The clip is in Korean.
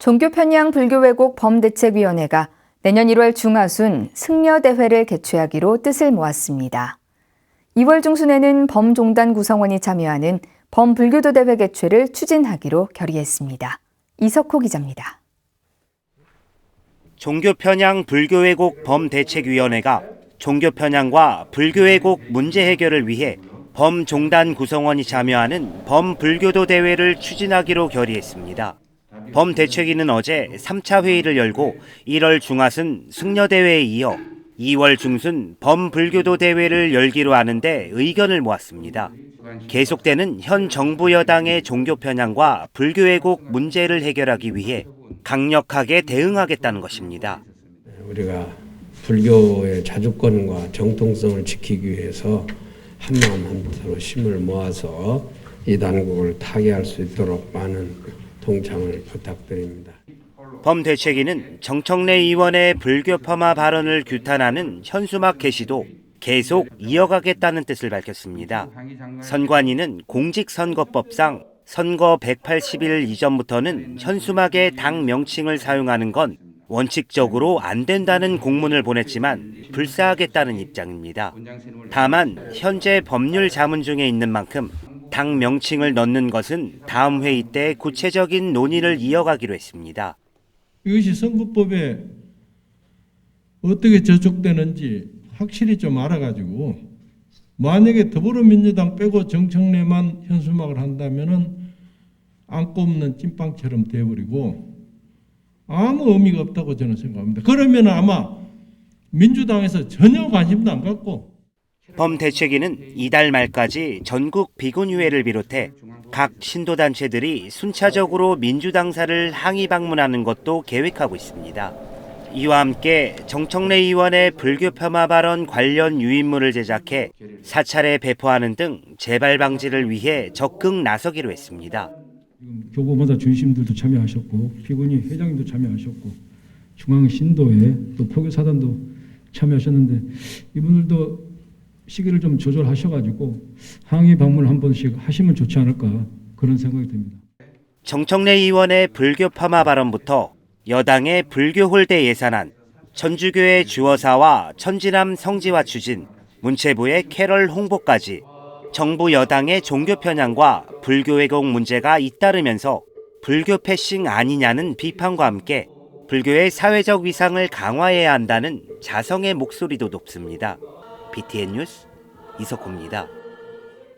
종교 편향 불교 왜곡 범대책위원회가 내년 1월 중하순 승려대회를 개최하기로 뜻을 모았습니다. 2월 중순에는 범종단 구성원이 참여하는 범불교도 대회 개최를 추진하기로 결의했습니다. 이석호 기자입니다. 종교 편향 불교 왜곡 범대책위원회가 종교 편향과 불교 왜곡 문제 해결을 위해 범종단 구성원이 참여하는 범불교도 대회를 추진하기로 결의했습니다. 범대책위는 어제 3차 회의를 열고 1월 중하순 승려대회에 이어 2월 중순 범불교도 대회를 열기로 하는데 의견을 모았습니다. 계속되는 현 정부 여당의 종교 편향과 불교 왜곡 문제를 해결하기 위해 강력하게 대응하겠다는 것입니다. 우리가 불교의 자주권과 정통성을 지키기 위해서 한마음 한뜻으로 힘을 모아서 이 당국을 타개할 수 있도록 많은 동참을 부탁드립니다. 범대책위는 정청래 의원의 불교 폄하 발언을 규탄하는 현수막 게시도 계속 이어가겠다는 뜻을 밝혔습니다. 선관위는 공직선거법상 선거 180일 이전부터는 현수막의 당 명칭을 사용하는 건 원칙적으로 안 된다는 공문을 보냈지만 불사하겠다는 입장입니다. 다만 현재 법률 자문 중에 있는 만큼 당 명칭을 넣는 것은 다음 회의 때 구체적인 논의를 이어가기로 했습니다. 이것이 선거법에 어떻게 저촉되는지 확실히 좀 알아가지고 만약에 더불어민주당 빼고 정청래만 현수막을 한다면은 안고 없는 찐빵처럼 돼버리고 아무 의미가 없다고 저는 생각합니다. 그러면 아마 민주당에서 전혀 관심도 안 갖고 범대책위는 이달 말까지 전국 비군의회를 비롯해 각 신도단체들이 순차적으로 민주당사를 항의 방문하는 것도 계획하고 있습니다. 이와 함께 정청래 의원의 불교 폄하 발언 관련 유인물을 제작해 사찰에 배포하는 등 재발 방지를 위해 적극 나서기로 했습니다. 지금 교보마다 주심들도 참여하셨고 피군이 회장님도 참여하셨고 중앙 신도회 또 포교 사단도 참여하셨는데 이분들도 시기를 좀 조절하셔가지고 항의 방문 한 번씩 하시면 좋지 않을까 그런 생각이 듭니다. 정청래 의원의 불교 폄하 발언부터 여당의 불교 홀대 예산안, 천주교의 주어사와 천지남 성지화 추진, 문체부의 캐럴 홍보까지 정부 여당의 종교 편향과 불교 왜곡 문제가 잇따르면서 불교 패싱 아니냐는 비판과 함께 불교의 사회적 위상을 강화해야 한다는 자성의 목소리도 높습니다. BTN 뉴스 이석호입니다.